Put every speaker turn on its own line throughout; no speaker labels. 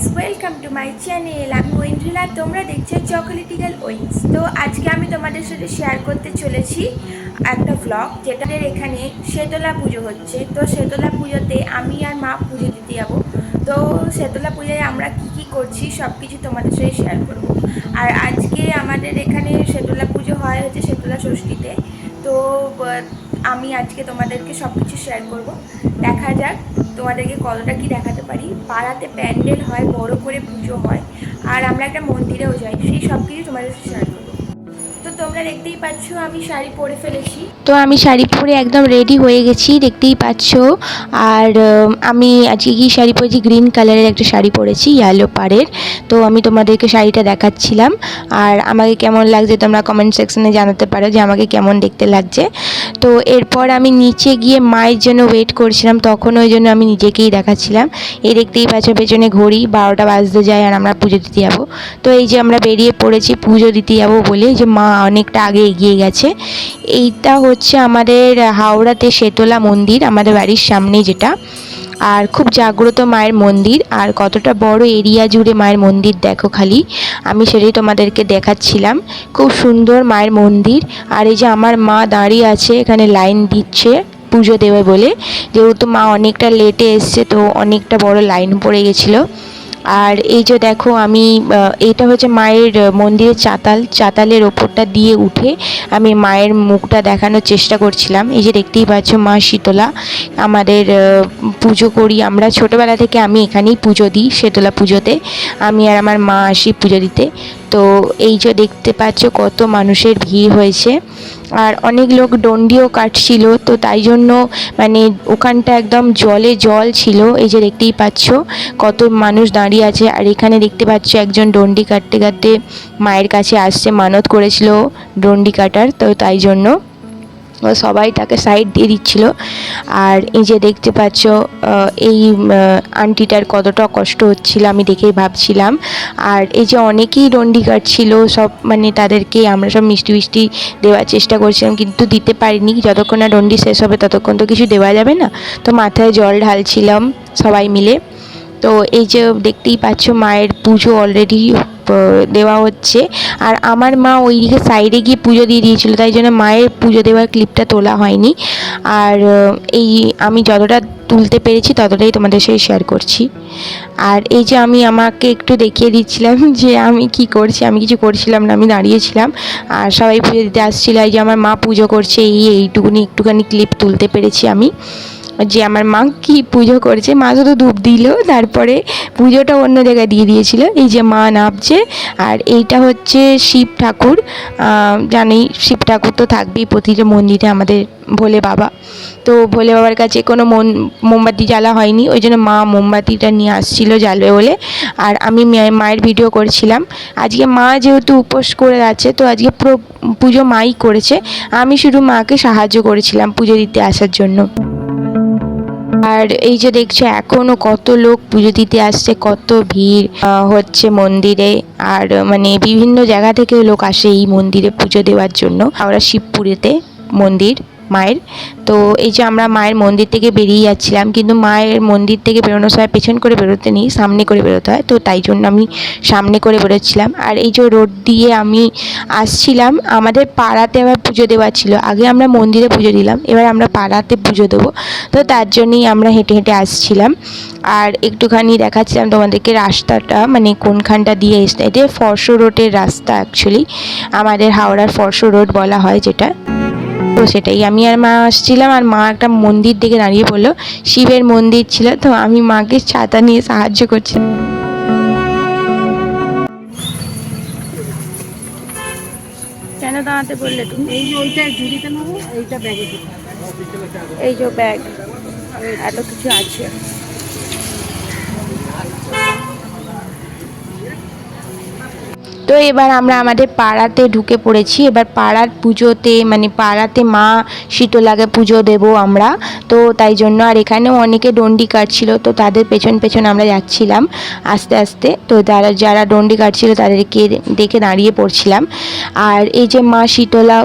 Guys welcome to my channel আমি ঐন্দ্রিলা, তোমরা দেখছ চকোলেটিক্যাল উইংস তো আজকে আমি তোমাদের সাথে শেয়ার করতে চলেছি একটা ভ্লগ যেটাদের এখানে শেতলা পুজো হচ্ছে। তো শেতলা পুজোতে আমি আর মা পুজো দিতে যাব। তো শেতলা পূজায় আমরা কি কি করছি সব কিছু তোমাদের সাথে শেয়ার করব। আর আজকে আমাদের এখানে শেতলা পুজো হয় হচ্ছে শেতলা ষষ্ঠীতে। তো আমি আজকে তোমাদেরকে সব কিছু শেয়ার করব। দেখা যাক। তোমাদেরকে কতটা কি দেখাতে পারি? পাড়াতে প্যান্ডেল হয়, বড় করে পুজো হয়, আর আমরা একটা মন্দিরেও যাই। সেই সব কিছু তোমাদের শেয়ার করব। দেখতেই আমি শাড়ি পরে ফেলেছি।
তো আমি শাড়ি পরে একদম রেডি হয়ে গেছি, দেখতেই পাচ্ছ। আর আমি আজকে কি শাড়ি পরেছি গ্রিন কালারের একটা শাড়ি পরেছি ইয়েলো পাড়ের। তো আমি তোমাদেরকে শাড়িটা দেখাচ্ছিলাম। আর আমাকে কেমন লাগছে তোমরা কমেন্ট সেকশনে জানাতে পারো যে আমাকে কেমন দেখতে লাগছে। তো এরপর আমি নিচে গিয়ে মায়ের জন্য ওয়েট করছিলাম, তখন ওই জন্য আমি নিজেকেই দেখাচ্ছিলাম। এই দেখতেই পাচ্ছ, পেছনে ঘড়ি, বারোটা বাজতে যায় আর আমরা পুজো দিতে যাব। তো এই যে আমরা বেরিয়ে পড়েছি পুজো দিতে যাব বলে, যে মা অনেকটা আগে এগিয়ে গেছে। এইটা হচ্ছে আমাদের হাওড়াতে শেতলা মন্দির, আমাদের বাড়ির সামনে যেটা। আর খুব জাগ্রত মায়ের মন্দির, আর কতটা বড় এরিয়া জুড়ে মায়ের মন্দির দেখো খালি। আমি সেটাই তোমাদেরকে দেখাচ্ছিলাম। খুব সুন্দর মায়ের মন্দির, আর এই যে আমার মা দাঁড়িয়ে আছে, এখানে লাইন দিচ্ছে পুজো দেবে বলে। যেহেতু মা অনেকটা লেটে এসছে, তো অনেকটা বড় লাইন পড়ে গেছিল। আর এই যে দেখো আমি এটা হচ্ছে মায়ের মন্দিরের চাতাল। চাতালের ওপরটা দিয়ে উঠে আমি মায়ের মুখটা দেখানোর চেষ্টা করছিলাম। এই যে দেখতেই পাচ্ছ মা শীতলা। আমাদের পুজো করি আমরা। ছোটোবেলা থেকে আমি এখানেই পুজো দিই, শীতলা পুজোতে। আমি আর আমার মা আসি পুজো দিতে। তো এই যে দেখতে পাচ্ছ কত মানুষের ভিড় হয়েছে। আর অনেক লোক ডন্ডিও কাটছিল, তো তাই জন্য মানে ওখানটা একদম জলে জল ছিল। এই যে দেখতেই পাচ্ছ কত মানুষ দাঁড়িয়ে আছে। আর এখানে দেখতে পাচ্ছ একজন ডন্ডি কাটতে কাটতে মায়ের কাছে আসছে, মানত করেছিল ডন্ডি কাটার, তো তাই জন্য সবাই তাকে সাইড দিয়ে দিচ্ছিল। আর এই যে দেখতে পাচ্ছ এই আন্টিটার কতটা কষ্ট হচ্ছিল আমি দেখেই ভাবছিলাম। আর এই যে অনেকেই ডন্ডি কাটছিল সব মানে তাদেরকে আমরা সব মিষ্টি মিষ্টি দেওয়ার চেষ্টা করছিলাম, কিন্তু দিতে পারিনি। যতক্ষণ না ডন্ডি শেষ হবে, ততক্ষণ তো কিছু দেওয়া যাবে না। তো মাথায় জল ঢালছিলাম সবাই মিলে। তো এই যে দেখতেই পাচ্ছ মায়ের পুজো অলরেডি দেওয়া হচ্ছে। আর আমার মা ওইদিকে সাইডে গিয়ে পুজো দিয়ে দিয়েছিল, তাই জন্য মায়ের পুজো দেওয়ার ক্লিপটা তোলা হয়নি। আর এই আমি যতটা তুলতে পেরেছি ততটাই তোমাদের সাথে শেয়ার করছি। আর এই যে আমি আমাকে একটু দেখিয়ে দিচ্ছিলাম যে আমি কি করছি, আমি কিছু করছিলাম না, আমি দাঁড়িয়েছিলাম। আর সবাই পুজো দিতে আসছিল, এই যে আমার মা পুজো করছে, এই এইটুকুনি, একটুখানি ক্লিপ তুলতে পেরেছি আমি। যে আমার মা কি পুজো করছে, মা শুধু ধূপ দিল, তারপরে পুজোটা অন্য জায়গায় দিয়ে দিয়েছিল। এই যে মা নামছে, আর এইটা হচ্ছে শিব ঠাকুর। জানি শিব ঠাকুর তো থাকবেই, প্রতিটা মন্দিরে আমাদের ভোলে বাবা। তো ভোলে বাবার কাছে কোনো মন, মোমবাতি জ্বালা হয়নি, ওই জন্য মা মোমবাতিটা নিয়ে আসছিল জ্বালবে বলে। আর আমি মায়ের ভিডিও করছিলাম। আজকে মা যেহেতু উপোস করে আছে, তো আজকে পুরো পুজো মাই করেছে। আমি শুধু মাকে সাহায্য করেছিলাম পুজো দিতে আসার জন্য। আর এই যে দেখছ, এখনও কত লোক পুজো দিতে আসছে, কত ভিড় হচ্ছে মন্দিরে। আর মানে বিভিন্ন জায়গা থেকে লোক আসে এই মন্দিরে পুজো দেওয়ার জন্য। আমরা শিবপুরেতে মন্দির। মায়ের। তো এই যে আমরা মায়ের মন্দির থেকে বেরিয়ে যাচ্ছিলাম, কিন্তু মায়ের মন্দির থেকে বেরোনোর সময় পেছন করে বেরোতে নেই, সামনে করে বেরোতে হয়। তো তাই জন্য আমি সামনে করে বেরোচ্ছিলাম। আর এই যে রোড দিয়ে আমি আসছিলাম, আমাদের পাড়াতে আবার পুজো দেওয়া ছিল। আগে আমরা মন্দিরে পুজো দিলাম, এবার আমরা পাড়াতে পুজো দেবো। তো তার জন্যই আমরা হেঁটে হেঁটে আসছিলাম। আর একটুখানি দেখাচ্ছিলাম তোমাদেরকে রাস্তাটা মানে কোনখানটা দিয়ে এসছে এটা ফরশো রোডের রাস্তা অ্যাকচুয়ালি আমাদের হাওড়ার ফরশো রোড বলা হয় যেটা। তো সেটাই আমি আর মা আসছিলাম আর মা একটা মন্দির দিকে দাঁড়িয়ে পড়ল। শিবের মন্দির ছিল তো আমি মাকে ছাতা নিয়ে সাহায্য করছি।
কেন দাঁড়াতে বললে তুমি?
এই যে ওইটা ঝুড়িতে নেব এইটা ব্যাগে
এই যে ব্যাগ এত কিছু আছে।
তো এবার আমরা আমাদের পাড়াতে ঢুকে পড়েছি। এবার পাড়ার পুজোতে মানে পাড়াতে মা শীতলাকে পুজো দেব আমরা। তো তাই জন্য আর এখানেও অনেকে ডন্ডি কাটছিল, তো তাদের পেছন পেছন আমরা যাচ্ছিলাম আস্তে আস্তে। তো তারা যারা ডন্ডি কাটছিল তাদেরকে দেখে দাঁড়িয়ে পড়ছিলাম। আর এই যে মা শীতলা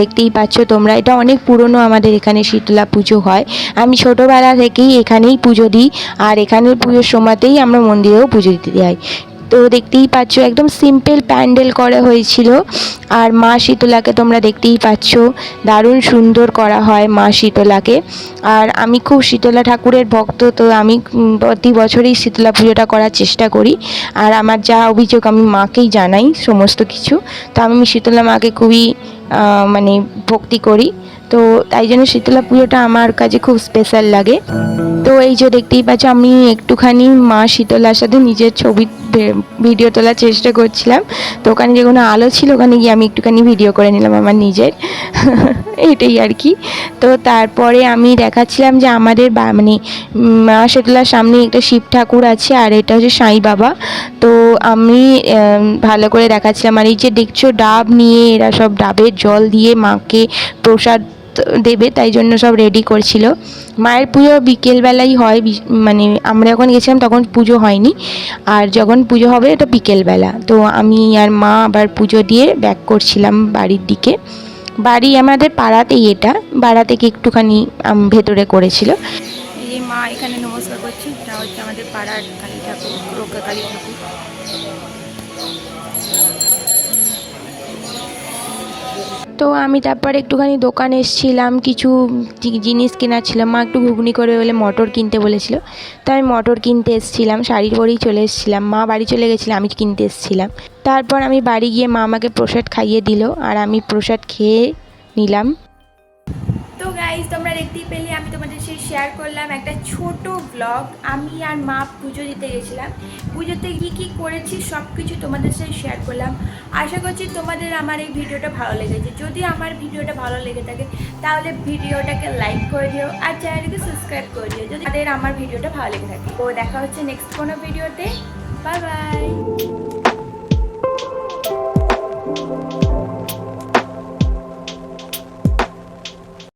দেখতেই পাচ্ছ তোমরা, এটা অনেক পুরনো আমাদের এখানে শীতলা পুজো হয়। আমি ছোটোবেলা থেকেই এখানেই পুজো দিই, আর এখানের পুজোর সময়তেই আমরা মন্দিরেও পুজো দিতে যাই। তো দেখতেই পাচ্ছ, একদম সিম্পল প্যান্ডেল করা হয়েছিল। আর মা শীতলাকে তোমরা দেখতেই পাচ্ছ, দারুণ সুন্দর করা হয় মা শীতলাকে। আর আমি খুব শীতলা ঠাকুরের ভক্ত, তো আমি প্রতি বছরই শীতলা পুজোটা করার চেষ্টা করি। আর আমার যা অভিযোগ, আমি মাকেই জানাই সমস্ত কিছু। তো আমি শীতলা মাকে খুবই মানে ভক্তি করি। তো তাই জন্য শীতলা পুজোটা আমার কাছে খুব স্পেশাল লাগে। তো এই যে দেখতেই পাচ্ছ, আমি একটুখানি মা শীতলার সাথে নিজের ছবি ভিডিও তোলার চেষ্টা করছিলাম। তো ওখানে যে কোনো আলো ছিল, ওখানে গিয়ে আমি একটুখানি ভিডিও করে নিলাম আমার নিজের। এটাই আর কি। তো তারপরে আমি দেখাচ্ছিলাম যে আমাদের মানে মা শীতলার সামনে একটা শিব ঠাকুর আছে, আর এটা হচ্ছে সাঁই বাবা। তো আমি ভালো করে দেখাচ্ছিলাম। আর এই যে দেখছ, ডাব নিয়ে এরা সব ডাবের জল দিয়ে মাকে প্রসাদ দেবে, তাই জন্য সব রেডি করছিল। মায়ের পুজো বিকেলবেলাই হয় মানে আমরা যখন গেছিলাম তখন পুজো হয়নি। আর যখন পুজো হবে, এটা বিকেলবেলা। তো আমি আর মা আবার পুজো দিয়ে ব্যাক করছিলাম বাড়ির দিকে। বাড়ি আমাদের পাড়াতেই এটা। পাড়া থেকে একটুখানি ভেতরে করেছিল।
এই মা এখানে নমস্কার করছে হচ্ছে আমাদের পাড়ার কালী ঠাকুর ঠাকুর।
তো আমি তারপর একটুখানি দোকানে এসেছিলাম, কিছু জিনিস কেনার ছিল। মা একটু ঘুগনি করে বলে মটর কিনতে বলেছিল। তো আমি মটর কিনতে এসেছিলাম, শাড়ির পরেই চলে এসেছিলাম। মা বাড়ি চলে গেছিল, আমি কিনতে এসেছিলাম। তারপর আমি বাড়ি গিয়ে মা আমাকে প্রসাদ খাইয়ে দিল আর আমি প্রসাদ খেয়ে নিলাম।
তো গাইজ তোমরা দেখতেই পেলে, আমি তোমাদের শেয়ার করলাম একটা ছোট ব্লগ আমি আর মা পুজো দিতে গেছিলাম। পুজোতে কী কী করেছি সব কিছু তোমাদের সাথে শেয়ার করলাম। আশা করছি তোমাদের আমার এই ভিডিওটা ভালো লেগেছে। যদি আমার ভিডিওটা ভালো লেগে থাকে, তাহলে ভিডিওটাকে লাইক করে দিও আর চ্যানেলকে সাবস্ক্রাইব করে দিও। যদি তাদের আমার ভিডিওটা ভালো লেগে থাকে ও দেখা হচ্ছে নেক্সট কোনো ভিডিওতে। Bye bye